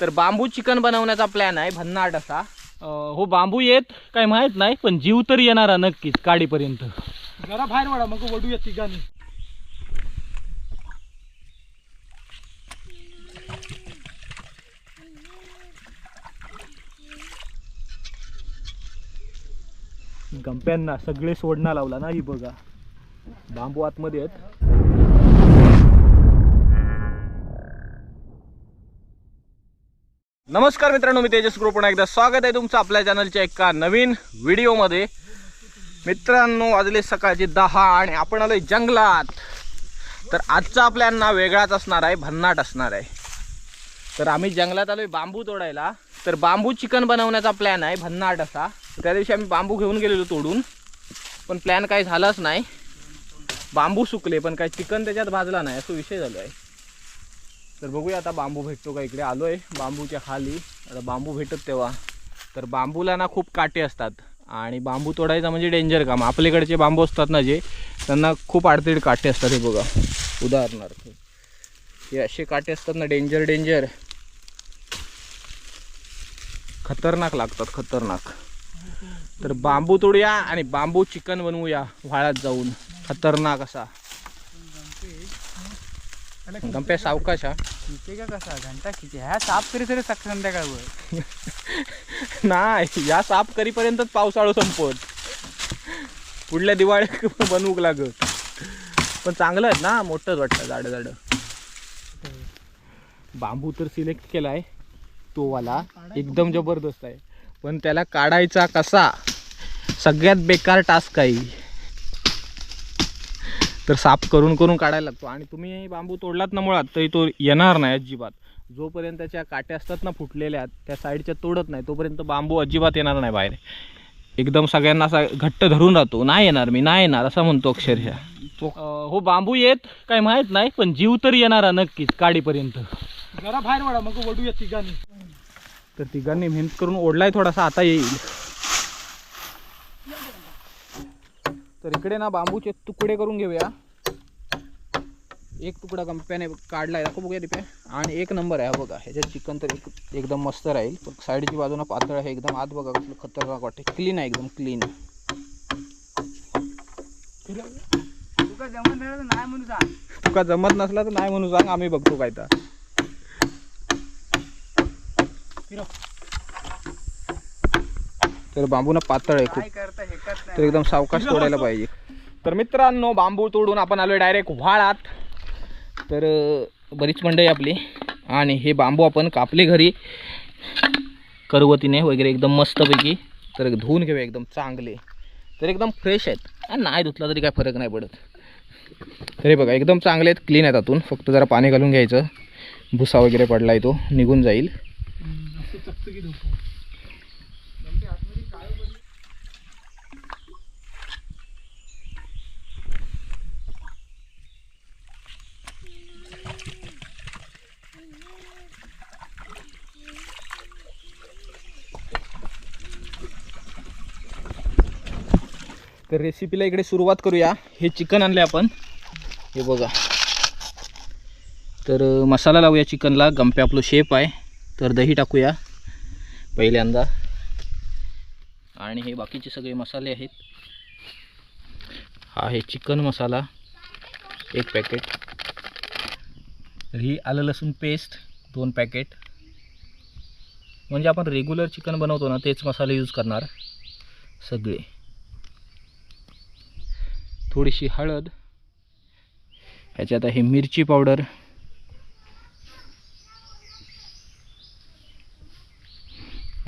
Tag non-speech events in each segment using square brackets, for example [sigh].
तर बांबू चिकन बनवण्याचा प्लॅन आहे भन्नाट असा. हो बांबू येत काय माहीत नाही पण जीव तर येणारा नक्कीच काडीपर्यंत. जरा बाहेर वडा मग वडूया तिघांनी. गंप्यांना सगळे सोडणं लावला ना ही बघा. बांबू आतमध्ये आहेत. नमस्कार मित्रांनो मी तेजस ग्रुप. पुन्हा एकदा स्वागत आहे तुमचं आपल्या चॅनलच्या एका नवीन व्हिडिओमध्ये. मित्रांनो वाजले सकाळचे दहा आणि आपण आलोय जंगलात. तर आजचा प्लॅन ना वेगळाच असणार आहे भन्नाट असणार आहे. तर आम्ही जंगलात आलोय बांबू तोडायला. तर बांबू चिकन बनवण्याचा प्लॅन आहे भन्नाट असा. त्या दिवशी आम्ही बांबू घेऊन गेलेलो तोडून. पण प्लॅन काही झालाच नाही. बांबू सुकले पण काही चिकन त्याच्यात भाजला नाही असं विषय झालो आहे तर बघूया आता बांबू भेटतो का इकडे? आलो आहे बांबूच्या खाली. आता बांबू भेटत तेव्हा. तर बांबूला ना खूप काटे असतात. आणि बांबू तोडायचा म्हणजे डेंजर काम. आपल्याकडचे बांबू असतात ना जे त्यांना खूप आडतीड काटे असतात हे बघा. उदाहरणार्थ. हे असे काटे असतात ना डेंजर डेंजर खतरनाक लागतात खतरनाक. तर बांबू तोडूया आणि बांबू चिकन बनवूया व्हाळात जाऊन. खतरनाक असा. गंप्या सावकाश हा. खिचेगा कसा? घंटा खिचे ह्या साफ करी तरी सक संध्याकाळवर. नाही या साफ करीपर्यंतच पावसाळू संपत. पुढल्या दिवाळी [laughs] बनवूक लागत. पण चांगलं आहेत ना मोठंच वाटतं झाडं झाडं. बांबू तर सिलेक्ट केलाय तो वाला. एकदम जबरदस्त आहे. पण त्याला काढायचा कसा? सगळ्यात बेकार टास्क आहे. तर साफ करून करून काढायला लागतो. आणि तुम्ही बांबू तोडलात ना मुळात तरी तो येणार नाही अजिबात. जोपर्यंत त्याच्या काट्या असतात ना फुटलेल्या त्या साईडच्या तोडत नाही तोपर्यंत बांबू अजिबात येणार नाही बाहेर. एकदम सगळ्यांना असा घट्ट धरून राहतो नाही येणार मी नाही येणार असं म्हणतो अक्षरशः. हो बांबू येत काय माहीत नाही पण जीव तर येणारा नक्कीच काडीपर्यंत. जरा बाहेर वडा मग वडूया तिघांनी. तर तिघांनी मेहनत करून ओढलाय थोडासा आता येईल. तर इकडे ना बांबूचे तुकडे करून घेऊया. एक तुकडा कंप्याने काढलाय. दाखव बघूया तिथे. आणि एक नंबर आहे हा बघा. ह्याच्यात चिकन तर एक एकदम मस्त राहील. पण साईडची बाजूला पातळ आहे. एकदम आत बघा कसलं खतरनाक वाटते क्लीन आहे एकदम क्लीन तुका जमत नाही नाही म्हणून सांग. तुका जमत नसला तर नाही म्हणून सांग. आम्ही बघतो काय तर. बांबू ना पातळ आहे खूप. तर एकदम सावकाश तोडायला [laughs] पाहिजे. तर मित्रांनो बांबू तोडून आपण आलोय डायरेक्ट व्हाळात. तर बरीच मंडळी आपली. आणि हे बांबू आपण कापले घरी. करवतीने वगैरे एकदम मस्तपैकी. तर धुवून घेऊया एकदम चांगले. तर एकदम फ्रेश आहेत. आणि नाही धुतला तरी काय फरक नाही पडत. तर हे बघा एकदम चांगले आहेत. क्लीन आहेत आतून. फक्त जरा पाणी घालून घ्यायचं. भुसा वगैरे पडला आहे तो. निघून जाईल असं चकचकीत होतं तर रेसिपीला इकडे सुरुवात करूया. हे चिकन आणले आपण. हे बघा. तर मसाला लावूया चिकनला गंपे आपलं शेप आहे. तर दही टाकूया. पहिल्यांदा. आणि हे बाकीचे सगळे मसाले आहेत. हा आहे चिकन मसाला. एक पॅकेट तर ही आलं लसूण पेस्ट दोन पॅकेट म्हणजे आपण रेग्युलर चिकन बनवतो ना तेच मसाले यूज करणार. सगळे. थोडीशी हळद. ह्याच्यात आहे मिरची पावडर.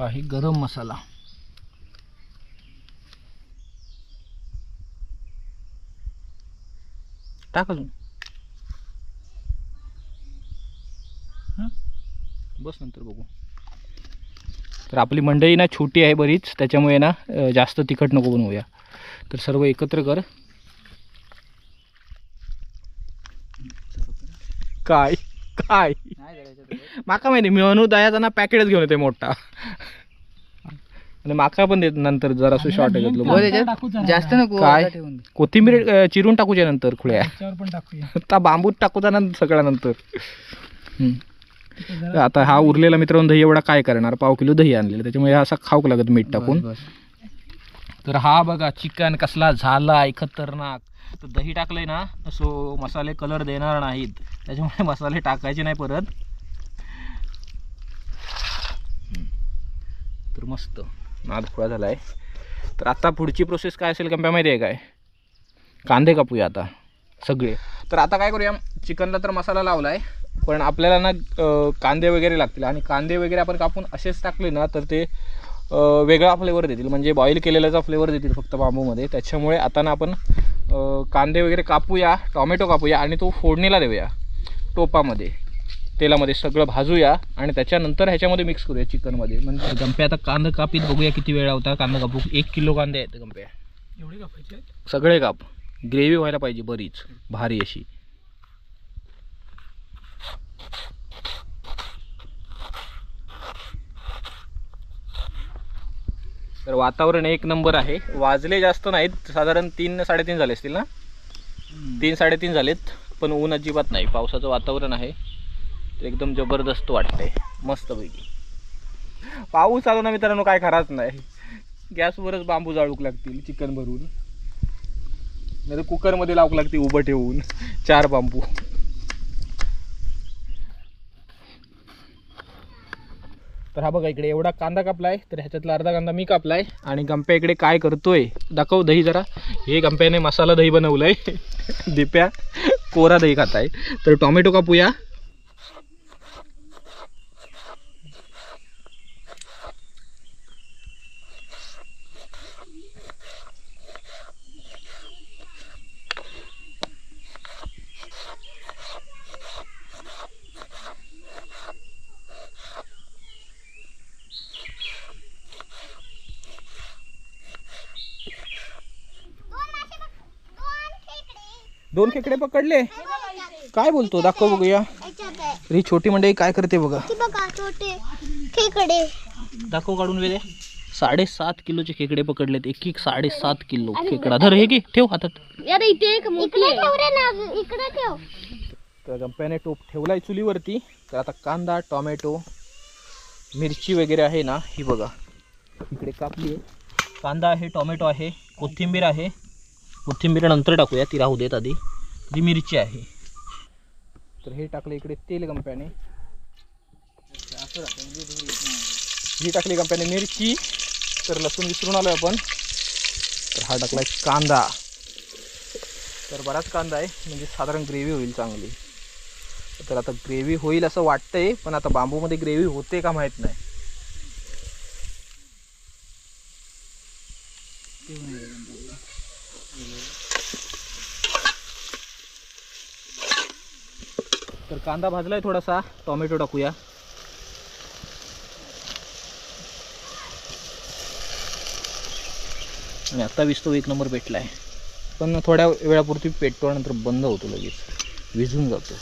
आहे गरम मसाला. टाक अजून. बस नंतर बघू. तर आपली मंडळी ना छोटी आहे बरीच त्याच्यामुळे ना जास्त तिखट नको बनवूया. तर सर्व एकत्र कर. काय? काय? माका माहिती मी म्हणू दयाचा ना पॅकेटच घेऊन येते मोठा. आणि माका पण देत नंतर जरासं शॉर्ट घेतलं. जास्त नको काय? कोथिंबीर चिरून टाकूच्या नंतर खुळ्या. त्याच्यावर पण टाकूया. [laughs] आता बांबूत टाकूचा ना सगळ्या नंतर. आता हा उरलेला मित्रांनो दही एवढा काय करणार? पाव किलो दही आणलेलं त्याच्यामुळे असा खाऊक लागत मीठ टाकून. तर हा बघा चिकन कसला झाला खतरनाक. तर दही टाकलंय ना सो मसाले कलर देणार नाहीत. त्याच्यामुळे मसाले टाकायचे नाही परत. तर मस्त. नाद खुळा झालाय. तर आता पुढची प्रोसेस काय असेल कंप्या माहिती आहे काय? कांदे कापूया आता सगळे. तर आता काय करूया चिकनला तर मसाला लावलाय पण आपल्याला ना कांदे वगैरे लागतील. आणि कांदे वगैरे आपण कापून असेच टाकले ना तर ते वेगळा फ्लेवर देतील. म्हणजे बॉईल केलेल्याचा फ्लेवर देतील फक्त बांबूमध्ये. त्याच्यामुळे आता ना आपण कांदे वगैरे कापूया टॉमॅटो कापूया आणि तो फोडणीला देऊया. टोपामध्ये तेलामध्ये सगळं भाजूया आणि त्याच्यानंतर ह्याच्यामध्ये मिक्स करूया चिकनमध्ये. म्हणजे गंप्या आता कांदा कापीत बघूया किती वेळ लावता. कांदा कापू. एक किलो कांदे आहेत गंप्या. एवढे कापायचे सगळे काप. ग्रेव्ही व्हायला पाहिजे बरीच. भारी अशी. तर वातावरण एक नंबर आहे. वाजले जास्त नाहीत साधारण तीन साडेतीन झाले असतील ना? तीन साडेतीन झालेत पण ऊन अजिबात नाही. पावसाचं वातावरण आहे. तर एकदम जबरदस्त वाटतंय. मस्तपैकी. पाऊस आलो ना मित्रांनो काय खराच नाही. गॅसवरच बांबू जाळूक लागतील चिकन भरून. नाही तर कुकरमध्ये लावू लागते उभं ठेवून. चार बांबू. तर हा बघा इकडे एवढा कांदा कापलाय तर ह्याच्यातला अर्धा कांदा मी कापलाय. आणि गंप्या इकडे काय करतोय दाखव दही जरा. हे गंप्याने मसाला दही बनवलंय. [laughs] दिप्या कोरा दही खाताय. तर टोमॅटो कापूया. दोन खेकडे पकडले. काय बोलतो? दाखव बघूया. ही छोटी मंडळी काय करते बघा. बघा छोटे खेकडे. दाखव काढून वेळे साडेसात किलोचे खेकडे पकडलेत. एक एक साडेसात किलो खेकडा. धर हे घे ठेव हातात. अरे इथे एक इकडे ठेव रे ना इकडे ठेव. तर गंप्याने टोप ठेवलाय चुलीवरती. तर आता कांदा टोमॅटो मिरची वगैरे आहे ना ही बघा. इकडे कापली आहे. कांदा आहे टोमॅटो आहे कोथिंबीर आहे. कोथिंबीर नंतर टाकूया ती राहू देत आधी. जी मिरची आहे. तर हे टाकलं इकडे तेल कंप्याने. ही टाकली कंप्याने मिरची. तर लसूण विसरून आलो आपण. तर हा टाकलाय कांदा. तर बराच कांदा आहे म्हणजे साधारण ग्रेव्ही होईल चांगली. तर आता ग्रेव्ही होईल असं वाटतंय पण आता बांबूमध्ये ग्रेव्ही होते का माहीत नाही. तर कांदा भाजला आहे थोडासा टोमॅटो टाकूया. आणि वीस तो एक नंबर पेटला आहे पण थोड्या वेळापुरती पेटतो नंतर बंद होतो लगेच. विझून जातो.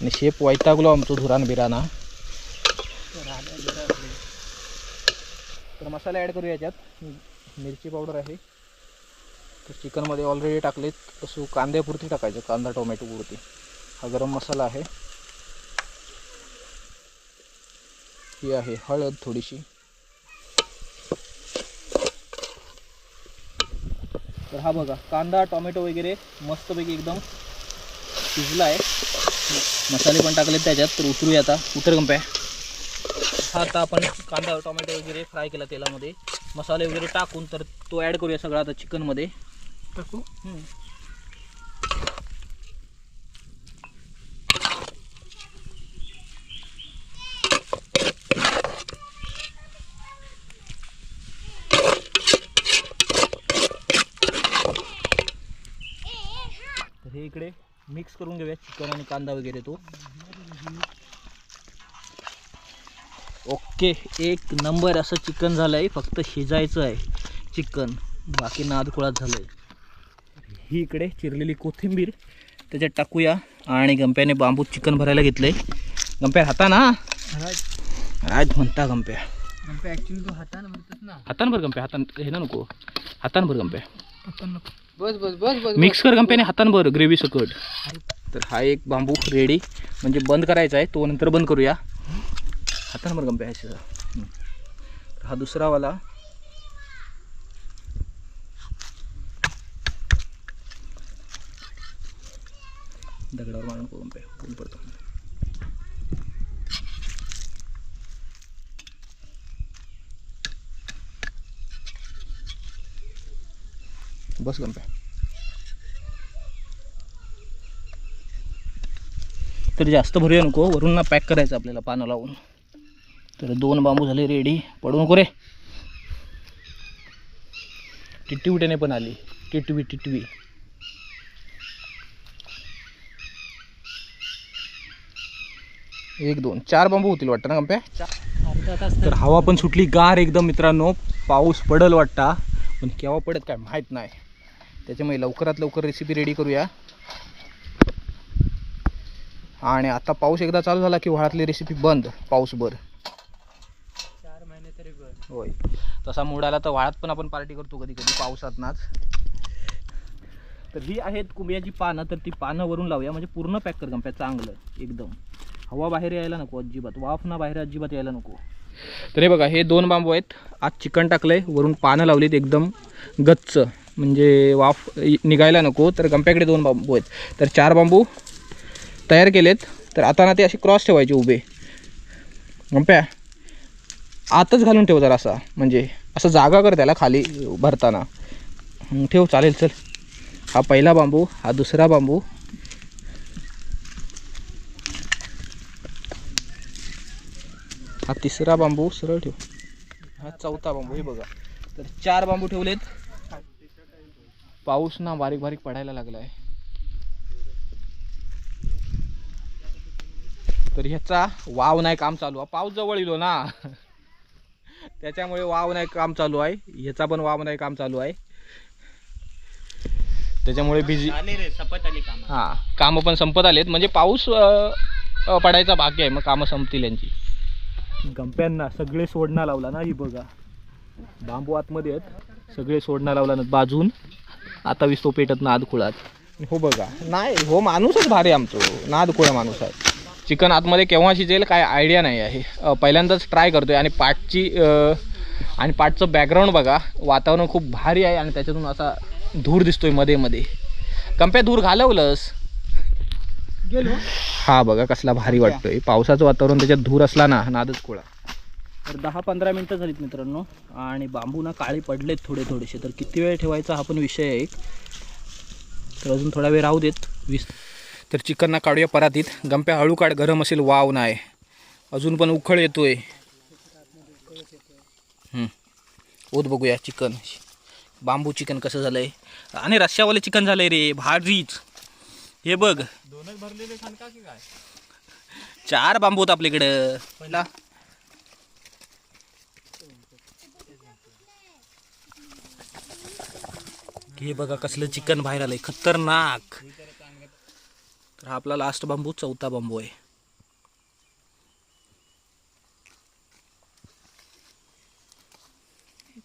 आणि शेप वैतागलो आमचो धुरान बिराना. तर मसाला ॲड करू याच्यात. मिरची पावडर आहे. तर चिकनमध्ये ऑलरेडी टाकलेत. सो कांद्यापुरती टाकायचं कांदा टोमॅटोपुरती. हा गरम मसाला आहे. ही आहे हळद थोडीशी. तर हा बघा कांदा टोमॅटो वगैरे मस्तपैकी एकदम शिजला आहे मसाले पण टाकलेत त्याच्यात तर उतरूया आता. उतर गंप्या. हा आता आपण कांदा टोमॅटो वगैरे फ्राय केला तेलामध्ये. मसाले वगैरे टाकून तर तो ॲड करूया सगळा आता चिकनमध्ये. टाकू? तर हे इकडे मिक्स करून घेऊया चिकन आणि कांदा वगैरे तो. ओके एक नंबर असं चिकन झालं आहे फक्त शिजायचं आहे चिकन बाकी नादखुळात झालं आहे ही इकडे चिरलेली कोथिंबीर त्याच्यात टाकूया. आणि गंप्याने बांबू चिकन भरायला घेतलंय. गंप्या हाता ना? आज म्हणता गंप्या. ऍक्च्युली तू हाताने ना. भर गंप्या हातान हे ना नको. हातान भर गंप्या. बस बस बस बस मिक्स कर गंप्याने हातांवर ग्रेव्ही सकट. तर हा एक बांबू रेडी म्हणजे बंद करायचा आहे तो नंतर बंद करूया. हातांवर गंप्या हं. तर हा दुसरा वाला दगडावर मारून गंप्या ऊन पडतो. बस गंप्या तर जास्त भरूया नको वरून ना पॅक करायचं आपल्याला पानं लावून. तर दोन बांबू झाले रेडी पडू नको रे. टिटवी पण आली. टिटवी टिटवी एक दोन चार बांबू होतील वाटतं ना कंप्या तर हवा पण सुटली गार एकदम मित्रांनो. पाऊस पडल वाटता. पण केव्हा पडत काय माहीत नाही. त्याच्यामुळे लवकरात लवकर रेसिपी रेडी करूया. आणि आता पाऊस एकदा चालू झाला की व्हाळातली रेसिपी बंद पाऊसभर. चार महिने तरी होय. तसा मूड आला तर व्हाळात पण आपण पार्टी करतो कधी कधी पावसात नाच तर ही आहेत कुंबियाची पानं तर ती पानं वरून लावूया. म्हणजे पूर्ण पॅक कर गंप्या चांगलं एकदम. हवा बाहेर यायला नको अजिबात. वाफ ना बाहेर अजिबात यायला नको. तर हे बघा हे दोन बांबू आहेत. आज चिकन टाकलंय वरून पानं लावलीत एकदम गच्च. म्हणजे वाफ निघायला नको तर गंप्याकडे दोन बांबू आहेत. तर चार बांबू तयार केलेत. तर आता ना ते असे क्रॉस ठेवायचे उभे. गंप्या आतच घालून ठेव जरा असा. म्हणजे असं जागा कर त्याला खाली भरताना. ठेव चालेल चल. हा पहिला बांबू हा दुसरा बांबू. हा तिसरा बांबू सरळ ठेव. हा चौथा बांबू हे बघा. तर चार बांबू ठेवलेत. पाऊस ना बारीक बारीक पडायला लागलाय. तर ह्याचा वाव नाही काम चालू. आहे पाऊस जवळ येलो ना. त्याच्यामुळे वाव नाही काम चालू आहे. ह्याचा पण वाव नाही काम चालू आहे. त्याच्यामुळे बिझी आले रे सपत आली काम. हां कामं पण संपत आलेत. म्हणजे पाऊस पडायचा बाकी आहे. मग कामं संपतील यांची. गंप्यांना सगळे सोडणा लावला ना ही बघा. बांबू आतमध्ये आहेत. सगळे सोडणा लावला ना बाजून. आता विसतो पेटत ना आदखुळात. हो बघा. नाही हो माणूसच भारी आमचो. नादखुळा माणूस आहे. चिकन आतमध्ये केव्हा शिजेल काय आयडिया नाही आहे. पहिल्यांदाच ट्राय करतोय आणि पाटची आणि पाटचं बॅकग्राऊंड बघा. वातावरण खूप भारी आहे आणि त्याच्यातून असा धूर दिसतोयमध्ये मध्ये. कंप्या धूर घालवलंस? हा बघा कसला भारी वाटतोय. पावसाचं वातावरण त्याच्यात धूर असला ना नादच कोळा तर दहा पंधरा मिनटं झालीत मित्रांनो. आणि बांबू ना काळी पडलेत थोडे थोडेसे तर किती वेळ ठेवायचा हा पण विषय आहे एक. तर अजून थोडा वेळ राहू देत. वीस. तर चिकन ना काढूया परातीत. गंप्या हळू काढ गरम असेल वाव नाही अजून पण उखळ येतोय. ओत बघूया चिकन. बांबू चिकन कसं झालंय? आणि रश्श्यावाले चिकन झालंय रे भारीच. हे बघ. दोनच भरलेले खानका की काय? चार बांबू होत आपल्याकडं. पहिला हे बघा कसलं चिकन बाहेर आलंय. खतरनाक. तर हा आपला लास्ट बांबू चौथा बांबू आहे.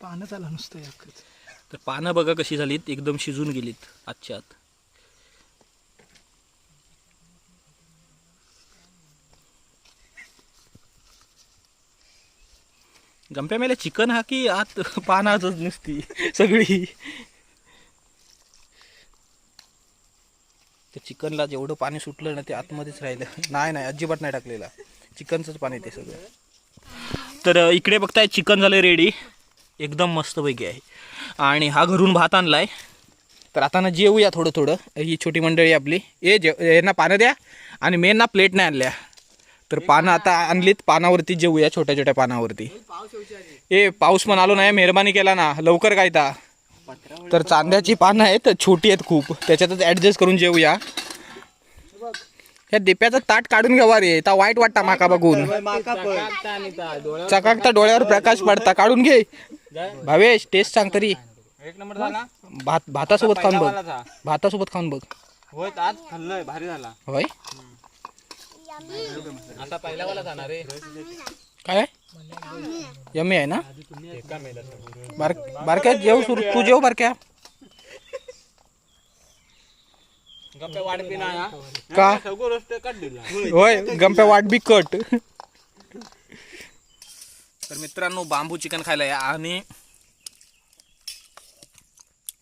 पानं आला नुसतं तर पानं बघा कशी झालीत. एकदम शिजून गेलीत आजच्या आत. गंप्या मेले चिकन हा की आत पानाच नुसती सगळी. त्या चिकनला जेवढं पाणी सुटलं ना ते आतमध्येच राहिलं. नाही नाही अजिबात नाही टाकलेला. चिकनचंच पाणी ते सगळं. तर इकडे बघताय चिकन झालं रेडी एकदम मस्तपैकी आहे. आणि हा घरून भात आणलाय. तर आता ना जेवूया थोडं थोडं ही छोटी मंडळी आपली. ए जे यांना पानं द्या आणि मेन ना प्लेट नाही आणल्या. तर पानं आता आणलीत पानावरती जेवूया छोट्या छोट्या पानावरती. ए पाऊस पण आलो नाही मेहरबानी केला ना लवकर काय ता तर चांद्याची पानं आहेत छोटी आहेत खूप त्याच्यातच ॲडजस्ट करून जेवूया. ह्या दिप्याचं ताट काढून घ्यावा रे ता वाईट वाटता माका बघून. चकाकता डोळ्यावर प्रकाश पडता काढून घे. भावेश टेस्ट सांग तरी. एक नंबर झाला. भात भातासोबत खाऊन बघ. भातासोबत खाऊन बघ. होय आज खाल्लंय भारी झाला. होय? आता पहिला वाला जाणार रे काय? यम्मी आहे ना? बार बारक्या जेव सुरू तू जेव बारक्या. का? होय गंप्या वाट बी कट. तर मित्रांनो बांबू चिकन खायला या आणि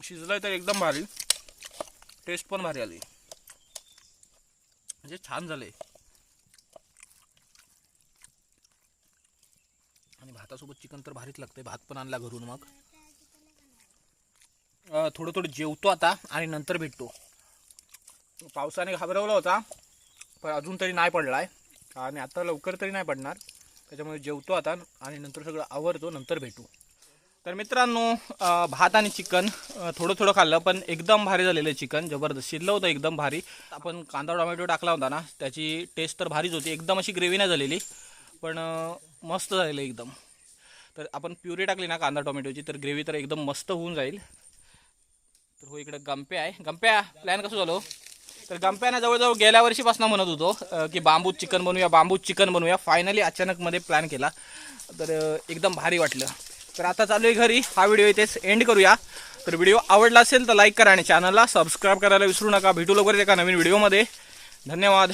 शिजलंय तर एकदम भारी. टेस्ट पण भारी आली. म्हणजे छान झाले आणि भातासोबत चिकन तर भारीच लागतंय. भात पण आणला घरून मग. थोडं थोडं जेवतो आता आणि नंतर भेटतो. पावसाने घाबरवला होता पण अजून तरी नाही पडलाय. आणि आता लवकर तरी नाही पडणार. त्याच्यामुळे जेवतो आता आणि नंतर सगळं आवरतो नंतर भेटू. तर मित्रांनो भात आणि चिकन थोडं थोडं खाल्लं पण एकदम भारी झालेलं चिकन. जबरदस्त. शिरलं होतं एकदम भारी. आपण कांदा टोमॅटो टाकला होता ना त्याची टेस्ट तर भारीच होती. एकदम अशी ग्रेव्ही नाही झालेली पण मस्त झालेलं एकदम. तर आपण प्युरी टाकली ना कांदा टोमॅटोची तर ग्रेव्ही तर एकदम मस्त होऊन जाईल. तर हो इकडे गंप्या आहे. गंप्या प्लॅन कसं झालो हो? तर गंप्यानं जवळजवळ गेल्या वर्षीपासून म्हणत होतो की बांबू चिकन बनवूया बांबू चिकन बनवूया. फायनली अचानकमध्ये प्लॅन केला. तर एकदम भारी वाटलं. तर आता चालू आहे घरी. हा व्हिडिओ इथेच एंड करूया. तर व्हिडिओ आवडला असेल तर लाईक करा आणि चॅनलला सबस्क्राईब करायला विसरू नका. भेटू लवकर एका नवीन व्हिडिओमध्ये. धन्यवाद.